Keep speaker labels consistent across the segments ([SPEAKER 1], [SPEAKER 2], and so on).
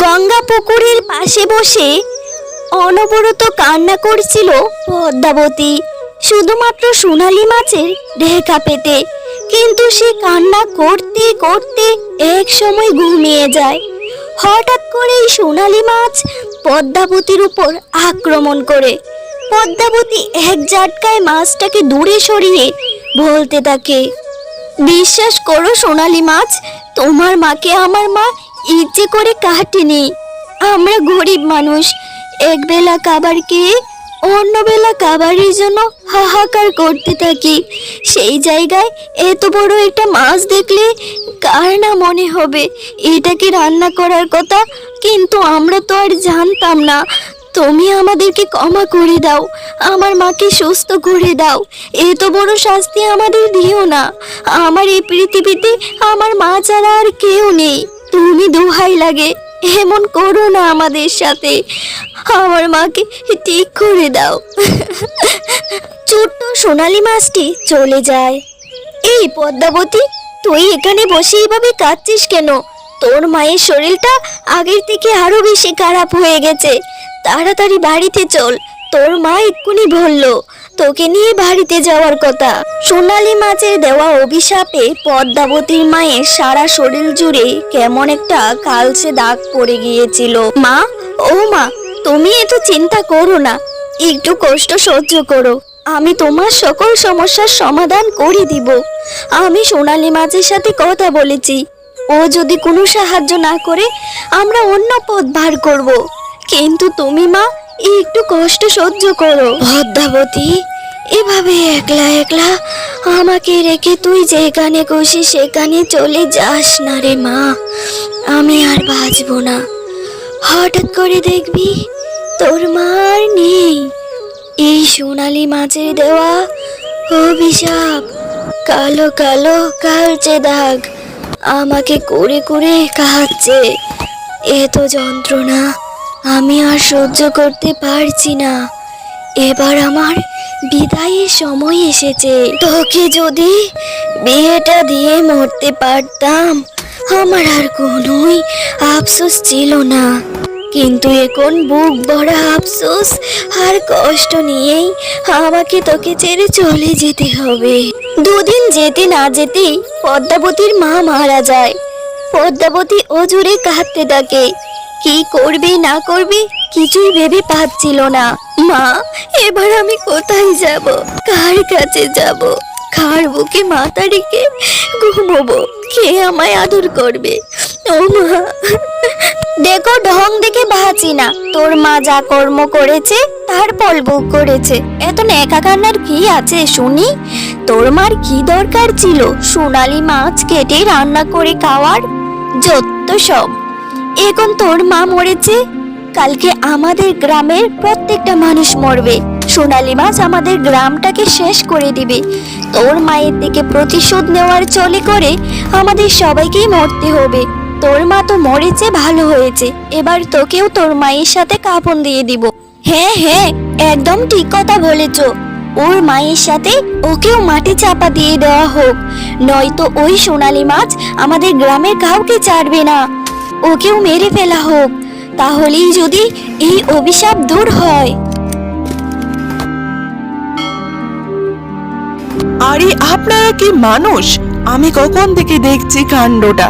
[SPEAKER 1] গঙ্গা পুকুরের পাশে বসে অনবরত কান্না করছিল পদ্মাবতী। শুধুমাত্র সোনালি মাছের ঢেকা পেতে। কিন্তু সে কান্না করতে করতে এক সময় ঘুমিয়ে যায়। হঠাৎ করেই সোনালি মাছ পদ্মাবতীর উপর আক্রমণ করে। পদ্মাবতী এক ঝাটকায় মাছটাকে দূরে সরিয়ে বলতে থাকে, বিশ্বাস করো সোনালি মাছ, তোমার মাকে আমার মা ইচ্ছে করে কাটেনি আমরা গরিব মানুষ। একবেলা খাবার খেয়ে অন্য বেলা খাবারের জন্য হাহাকার করতে থাকি। সেই জায়গায় এত বড় একটা মাছ দেখলে কার না মনে হবে? এটাকে রান্না করার কথা? কিন্তু আমরা তো আর জানতাম না। তুমি আমাদেরকে ক্ষমা করে দাও। আমার মাকে সুস্থ করে দাও। এত বড় শাস্তি আমাদের দিও না। আমার এই পৃথিবীতে আমার মা ছাড়া আর কেউ নেই। তুমি দোহাই লাগে, এমন করো না আমাদের সাথে। আমার মাকে ঠিক করে দাও। ছোট্ট সোনালি মাছটি চলে যায়। এই পদ্মাবতী, তুই এখানে বসে এইভাবে কাঁদছিস কেন? তোর মায়ের শরীরটা আগের থেকে আরও বেশি খারাপ হয়ে গেছে। তাড়াতাড়ি বাড়িতে চল, তোর মা এক্ষুনি বলল। তোকে নিয়ে বাড়িতে যাওয়ার কথা। সোনালি মাছের দেওয়া অভিশাপে পদ্মাবতীর মায়ের সারা শরীর জুড়ে কেমন একটা কালচে দাগ পড়ে গিয়েছিল। মা, ও মা, তুমি এত চিন্তা করো না। একটু কষ্ট সহ্য করো। আমি তোমার সকল সমস্যার সমাধান করে দিব। আমি সোনালি মাছের সাথে কথা বলেছি। ও যদি কোনো সাহায্য না করে, আমরা অন্য পথ বার করব। কিন্তু তুমি মা একটু কষ্ট সহ্য করো। পদ্মাবতী এভাবে একলা একলা আমাকে রেখে তুই যেখানে খুশি সেখানে চলে যাস না রে মা। আমি আর বাঁচবো না। হঠাৎ করে দেখবি তোর মা আর নেই। এই সোনালি মাছের দেওয়া অভিশাপ। কালো কালো কালচে দাগ। আমাকে করে করে খাচ্ছে। এত যন্ত্রণা। আমি আর সহ্য করতে পারছি না। এবার আমার বিদায়ের সময় এসেছে। তোকে যদি বিয়েটা দিয়ে মরতে পারতাম, আমার আর কোনোই আফসোস ছিল না। কিন্তু এখন বুক ভরা আফসোস আর কষ্ট নিয়েই আমাকে তোকে ছেড়ে চলে যেতে হবে। দুদিন যেতে না যেতেই পদ্মাবতীর মা মারা যায়। পদ্মাবতী অজুরে কাঁদতে থাকে। কি করবে, না করবে, কিছুই ভেবে পাচ্ছিল না। মা, এবার আমি কোথায় যাব? কার কাছে যাব? কার বুকে মাথা রেখে ঘুমোবো? কে আমায় আদর করবে? ও মা। দেখো, ঢং দেখে বাঁচি না। তোর মা যা কর্ম করেছে, তার ফল ভোগ করেছে। এত নেকা কান্নার কি আছে শুনি? তোর মার কি দরকার ছিল? সোনালি মাছ কেটে রান্না করে খাওয়ার? যত সব। এখন তোর মা মরেছে? কালকে আমাদের গ্রামের প্রত্যেকটা মানুষ মরবে। সোনালি মাছ আমাদের গ্রামটাকে শেষ করে দিবে। তোর মায়ের দিকে প্রতিশোধ নেওয়ার চলে করে আমাদের সবাইকেই মরতে হবে। তোর মা তো মরেছে, ভালো হয়েছে। এবার তোকেও তোর মায়ের সাথে কাপন দিয়ে দিব। হ্যাঁ হ্যাঁ একদম ঠিক কথা বলেছ। ওর মায়ের সাথে ওকেও মাটি চাপা দিয়ে দেওয়া হোক। নয়তো ওই সোনালি মাছ আমাদের গ্রামের কাউকে ছাড়বে না। ওকেও মেরে ফেলা হোক, তাহলেই যদি এই অভিশাপ দূর হয়।
[SPEAKER 2] আরে, আপনারা কি মানুষ? আমি কখন থেকে দেখছি কাণ্ডটা?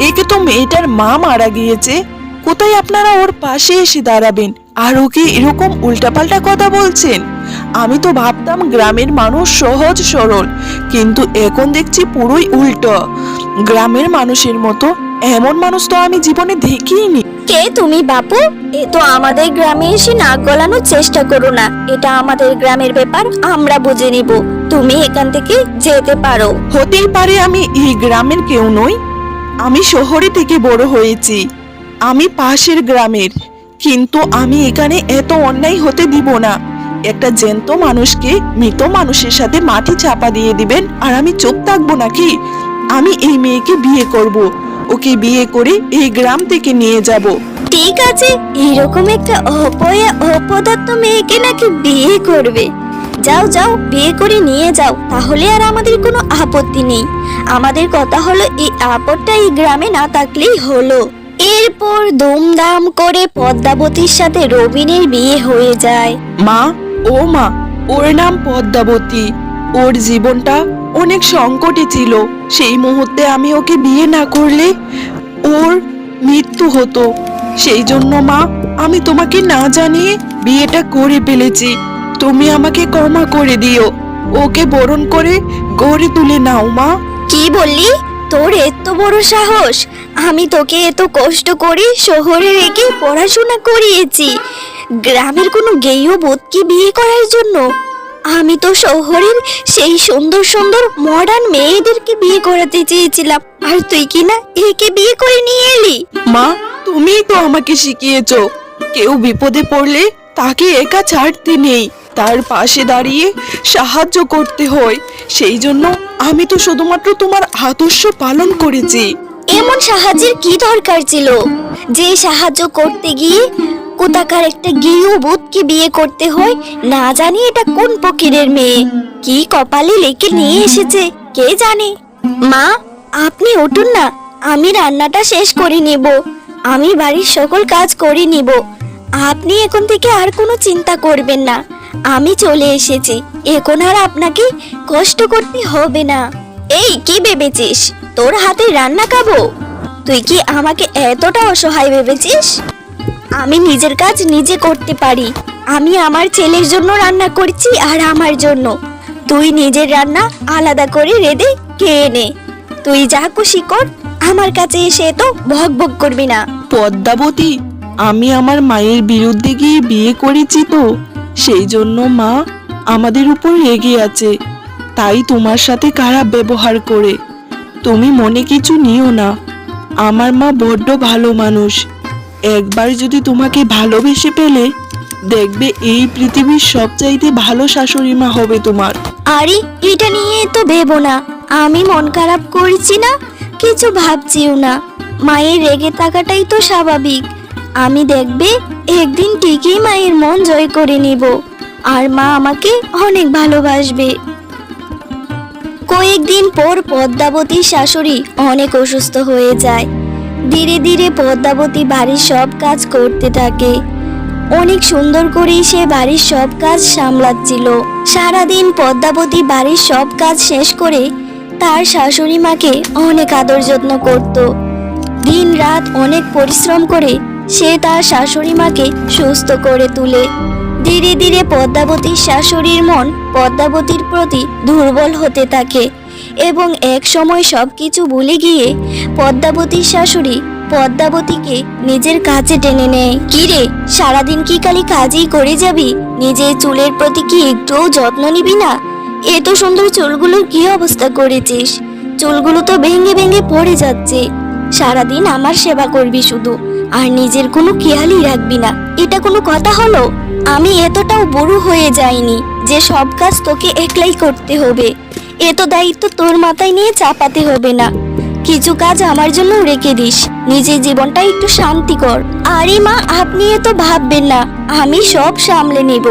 [SPEAKER 2] একে তো মেয়েটার মা মারা গিয়েছে। কোথায় আপনারা ওর পাশে এসে দাঁড়াবেন? আর ওকে এরকম উল্টাপাল্টা কথা বলছেন? আমি তো ভাবতাম গ্রামের মানুষ সহজ সরল, কিন্তু এখন দেখছি পুরোই উল্টো। গ্রামের মানুষের মতো এমন মানুষ তো আমি জীবনে দেখিনি।
[SPEAKER 1] কে তুমি বাপু? এ তো আমাদের গ্রামে এসে নাক গলানোর চেষ্টা করো না। এটা আমাদের গ্রামের ব্যাপার আমরা বুঝে নিব। তুমি এখান থেকে যেতে পারো।
[SPEAKER 2] হতেই পারে আমি এই গ্রামের কেউ নই। আমি শহরে থেকে বড় হয়েছি। আমি পাশের গ্রামের। কিন্তু আমি এখানে এত অন্যায় হতে দিব না। একটা জ্যান্ত মানুষকে মৃত মানুষের সাথে মাটি চাপা দিয়ে দিবেন আর আমি চুপ থাকব নাকি? আমি এই মেয়েকে বিয়ে করব। ওকে বিয়ে করে এই গ্রাম থেকে নিয়ে যাব।
[SPEAKER 1] ঠিক আছে এরকম একটা অপয়া অপদার্থ মেয়েকে নাকি বিয়ে করবে। যাও যাও বিয়ে করে নিয়ে যাও তাহলে আর আমাদের কোনো আপত্তি নেই। আমাদের কথা হলো এই আপদটা এই গ্রামে না থাকলেই হলো। এরপর দুমদাম করে পদ্মাবতীর সাথে রবিনের বিয়ে হয়ে যায়।
[SPEAKER 2] মা ও মা ওর নাম পদ্মাবতী। ওর জীবনটা অনেক সংকটে ছিল। সেই মুহূর্তে আমি ওকে বিয়ে না করলে ওর মৃত্যু হতো। সেই জন্য, মা, আমি তোমাকে না জানিয়ে বিয়েটা করে ফেলেছি। তুমি আমাকে ক্ষমা করে দিও। ওকে বরণ করে গড়ে তুলে নাও, মা।
[SPEAKER 1] কি বললি? তোর এত বড় সাহস। আমি তোকে এত কষ্ট করে শহরে রেখে পড়াশোনা করিয়েছি। গ্রামের কোনো গেইও বোধকে বিয়ে করার জন্য? আমি তো শহরের সেই সুন্দর সুন্দর মডার্ন মেয়েদেরকে বিয়ে করাতে চেয়েছিলাম। আর তুই কি না একে বিয়ে করে নিয়ে এলি?
[SPEAKER 2] মা তুমিই তো আমাকে শিখিয়েছো। কেউ বিপদে পড়লে তাকে একা ছাড়তে নেই। তার পাশে দাঁড়িয়ে সাহায্য করতে হয়। সেই জন্য আমি তো শুধুমাত্র তোমার আদর্শ পালন করেছি।
[SPEAKER 1] এমন সাহায্যের কি দরকার ছিল? যে সাহায্য করতে গিয়ে কোথাকার একটা গেও বোধকে বিয়ে করতে হয়, না জানি এটা কোন ফকিরের মেয়ে। কি কপালে লেকে নিয়ে এসেছে, কে জানে? মা, আপনি উঠুন না, আমি রান্নাটা শেষ করে নেব। আমি বাড়ির সকল কাজ করে নিব। আপনি এখন থেকে আর কোনো চিন্তা করবেন না। আমি চলে এসেছি, এখন আর আপনাকে কষ্ট করতে হবে না। এই, কি ভেবেছিস? তোর হাতে রান্না খাব? তুই কি আমাকে এতটা অসহায় ভেবেছিস? আমি নিজের কাজ নিজে করতে পারি। আমি আমার ছেলের জন্য রান্না করছি আর আমার জন্য। তুই নিজের রান্না আলাদা করে রেঁধে খেয়ে নে। তুই যা খুশি কর, আমার কাছে এসে তো ভক ভক করবি না।
[SPEAKER 2] পদ্মাবতী, আমি আমার মায়ের বিরুদ্ধে গিয়ে বিয়ে করেছি তো। সেই জন্য মা আমাদের উপর রেগে আছে। তাই তোমার সাথে খারাপ ব্যবহার করে। তুমি মনে কিছু নিও না। আমার মা বড্ড ভালো মানুষ। একবার যদি তোমাকে ভালোবেসে পেলে, দেখবে এই পৃথিবীর সবচাইতে ভালো শাশুড়ি মা হবে তোমার।
[SPEAKER 1] আরে, এটা নিয়ে তো ভেবো না। আমি মন খারাপ করছি না, কিছু ভাবছিও না। মায়ের রেগে থাকাটাই তো স্বাভাবিক। আমি দেখবে একদিন ঠিকই মায়ের মন জয় করে নিব। আর মা আমাকে অনেক ভালোবাসবে। কয়েকদিন পর পদ্মাবতীর শাশুড়ি অনেক অসুস্থ হয়ে যায়। ধীরে ধীরে পদ্মাবতী বাড়ির সব কাজ করতে থাকে। অনেক সুন্দর করেই সে বাড়ির সব কাজ সামলাচ্ছিল। সারাদিন পদ্মাবতী বাড়ির সব কাজ শেষ করে তার শাশুড়ি মাকে অনেক আদর যত্ন করত। দিন রাত অনেক পরিশ্রম করে সে তার শাশুড়ি মাকে সুস্থ করে তুলে। ধীরে ধীরে পদ্মাবতীর শাশুড়ির মন পদ্মাবতীর প্রতি দুর্বল হতে থাকে। এবং এক সময় সব কিছু ভুলে গিয়ে পদ্মাবতীর শাশুড়ি পদ্মাবতীকে নিজের কাছে টেনে নেয়। কি রে, সারাদিন কি খালি কাজই করে যাবি? নিজের চুলের প্রতি কি একটুও যত্ন নিবি না? এত সুন্দর চুলগুলোর কি অবস্থা করেছিস? চুলগুলো তো ভেঙে ভেঙে পড়ে যাচ্ছে। সারাদিন আমার সেবা করবি শুধু, আর নিজের কোনো খেয়ালই রাখবি না। এটা কোনো কথা হলো? আমি এতটাও বড় হয়ে যাইনি যে সব কাজ তোকে একলাই করতে হবে। এত দায়িত্ব তোর মাথায় নিয়ে চাপাতে হবে না। কিছু কাজ আমার জন্য রেখে দিস। নিজের জীবনটা একটু শান্তি কর। আরে মা, আপনি এত ভাববেন না। আমি সব সামলে নেব।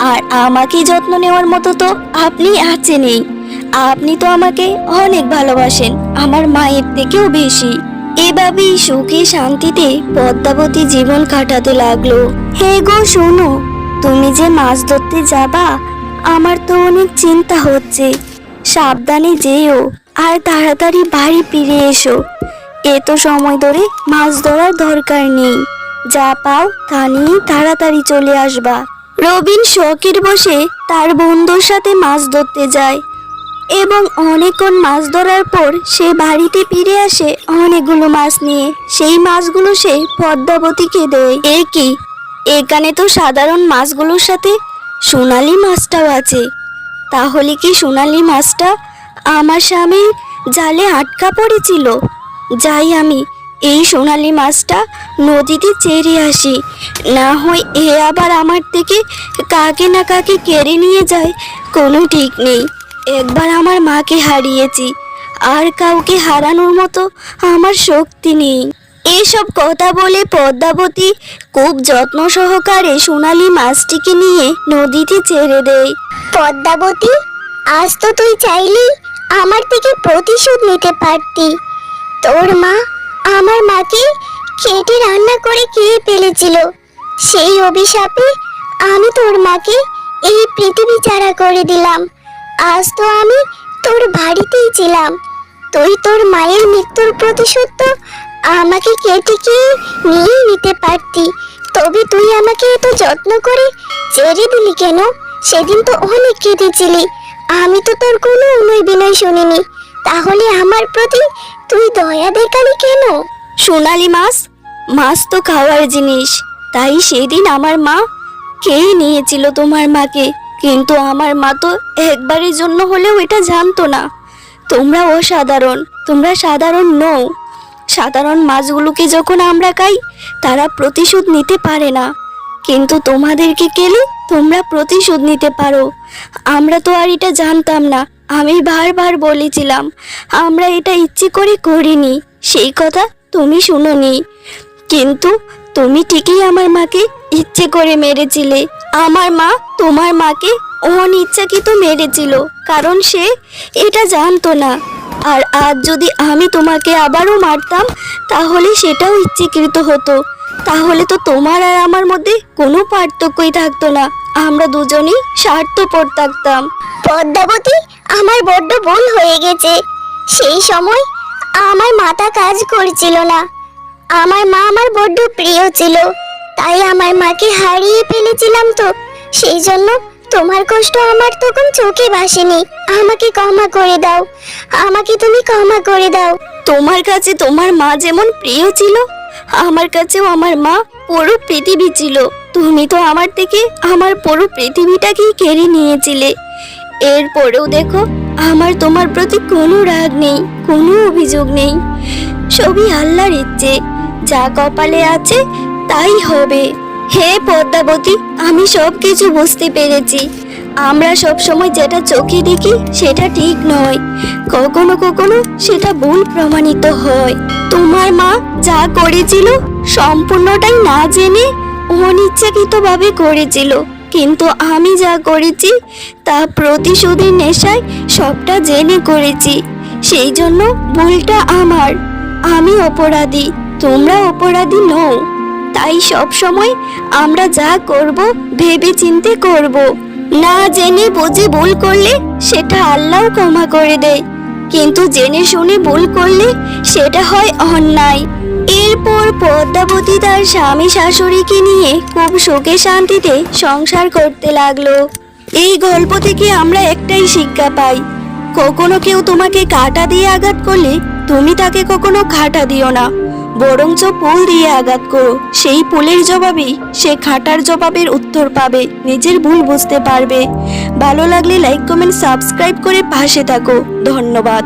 [SPEAKER 1] আর আমাকে যত্ন নেওয়ার মতো তো আপনি আছেনই আপনি তো আমাকে অনেক ভালোবাসেন। আমার মায়ের থেকেও বেশি। এভাবেই সুখে শান্তিতে পদ্মাবতী জীবন কাটাতে লাগল। হে গো, শোনো। তুমি যে মাছ ধরতে যাবা, আমার তো অনেক চিন্তা হচ্ছে। সাবধানে যেও আর তাড়াতাড়ি বাড়ি ফিরে এসো। এত সময় ধরে মাছ ধরার দরকার নেই। যা পাও তা নিয়ে তাড়াতাড়ি চলে আসবা। রবিন শখের বসে তার বন্ধুর সাথে মাছ ধরতে যায় এবং অনেকক্ষণ মাছ ধরার পর সে বাড়িতে ফিরে আসে অনেকগুলো মাছ নিয়ে। সেই মাছগুলো সে পদ্মাবতীকে দেয়। এ কি? এখানে তো সাধারণ মাছগুলোর সাথে সোনালি মাছটাও আছে। তাহলে কি সোনালি মাছটা আমার স্বামীর জালে আটকা পড়েছিল? যাই আমি এই সোনালি মাছটা নদীতে চেরে আসি। না হয় এ আবার আমার থেকে কাকে না কাকে কেড়ে নিয়ে যায়, কোনো ঠিক নেই। একবার আমার মাকে হারিয়েছি। আর কাউকে হারানোর মতো আমার শক্তি নেই। এইসব কথা বলে পদ্মাবতী খুব যত্ন সহকারে সোনালি মাছটিকে নিয়ে নদীতে ছেড়ে দেয়।
[SPEAKER 3] পদ্মাবতী, আজ তো তুই চাইলেই আমার থেকে প্রতিশোধ নিতে পারতি। তোর মা আমার মাকে কেটে রান্না করে খেয়ে ফেলেছিল। সেই অভিশাপে আমি তোর মাকে এই পৃথিবী ছাড়া করে দিলাম। আজ তো আমি তোর বাড়িতেই ছিলাম। তুই তোর মায়ের মৃত্যুর প্রতিশোধ তো আমাকে কেটে খেয়ে নিয়ে নিতে পারতি। তবে তুই আমাকে এত যত্ন করে ছেড়ে দিলি কেন? সেদিন তো অনেক কেঁদেছিলি। আমি তো তোর কোনো উনয় বিনয় শুনিনি। তাহলে আমার প্রতি তুই দয়া দেখালি কেন?
[SPEAKER 1] সোনালি মাছ মাছ তো খাওয়ার জিনিস। তাই সেদিন আমার মা খেয়ে নিয়েছিল তোমার মাকে। কিন্তু আমার মা তো একবারের জন্য হলেও এটা জানতো না। তোমরা অসাধারণ, তোমরা সাধারণ নও। সাধারণ মাছগুলোকে যখন আমরা খাই, তারা প্রতিশোধ নিতে পারে না। কিন্তু তোমাদেরকে কেলে তোমরা প্রতিশোধ নিতে পারো। আমরা তো আর এটা জানতাম না, আমি বারবার বলেছিলাম, আমরা এটা ইচ্ছে করে করিনি, সেই কথা তুমি শুনোনি। কিন্তু তুমি ঠিকই আমার মাকে ইচ্ছে করে মেরেছিলে। আমার মা তোমার মাকে অনিচ্ছাকৃত মেরেছিল, কারণ সে এটা জানতো না। আর আজ যদি আমি তোমাকে আবারও মারতাম, তাহলে সেটাও ইচ্ছেকৃত হতো। তাহলে তো তোমার আর আমার মধ্যে কোনো পার্থক্যই থাকতো না। আমরা দুজনেই স্বার্থপর থাকতাম।
[SPEAKER 3] পদ্মাবতী আমার বড্ড ভুল হয়ে গেছে। সেই সময় আমার মাথা কাজ করছিল না। আমার মা আমার বড্ড প্রিয় ছিল। তাই আমার মাকে হারিয়ে ফেলেছিলাম তো। সেই জন্য তোমার কষ্ট আমার তখন চোখে ভাসেনি। আমাকে ক্ষমা করে দাও। আমাকে তুমি ক্ষমা করে দাও।
[SPEAKER 1] তোমার কাছে তোমার মা যেমন প্রিয় ছিল আমার কাছেও আমার মা পুরো পৃথিবী ছিল। তুমি তো আমার থেকে আমার পুরো পৃথিবীটাকেই কেড়ে নিয়েছিলে। এরপরেও দেখো, আমার তোমার প্রতি কোনো রাগ নেই, কোনো অভিযোগ নেই। সবই আল্লাহর ইচ্ছে। যা কপালে আছে, তাই হবে। হে পদ্মাবতী, আমি সব কিছু বুঝতে পেরেছি। আমরা সব সময় যেটা চোখে দেখি সেটা ঠিক নয়। কখনো কখনো সেটা ভুল প্রমাণিত হয়। তোমার মা যা করেছিল সম্পূর্ণটাই না জেনে অনিচ্ছাকৃতভাবে করেছিল। কিন্তু আমি যা করেছি তা প্রতিশোধের নেশায় সবটা জেনে করেছি। সেই জন্য ভুলটা আমার। আমি অপরাধী, তোমরা অপরাধী নও। তাই সব সময় আমরা যা করব ভেবে চিন্তে করব। না জেনে বুঝে ভুল করলে সেটা আল্লাহ ক্ষমা করে দেয়। কিন্তু জেনে শুনে ভুল করলে সেটা হয় অন্যায়। এরপর পদ্মাবতী তার স্বামী শাশুড়িকে নিয়ে খুব সুখে শান্তিতে সংসার করতে লাগল। এই গল্প থেকে আমরা একটাই শিক্ষা পাই, কখনো কেউ তোমাকে কাটা দিয়ে আঘাত করলে তুমি তাকে কখনো খাটা দিও না। বরঞ্চ পুল দিয়ে আঘাত করো। সেই পুলের জবাবেই সে খাটার জবাবের উত্তর পাবে। নিজের ভুল বুঝতে পারবে। ভালো লাগলে লাইক কমেন্ট সাবস্ক্রাইব করে পাশে থাকো। ধন্যবাদ।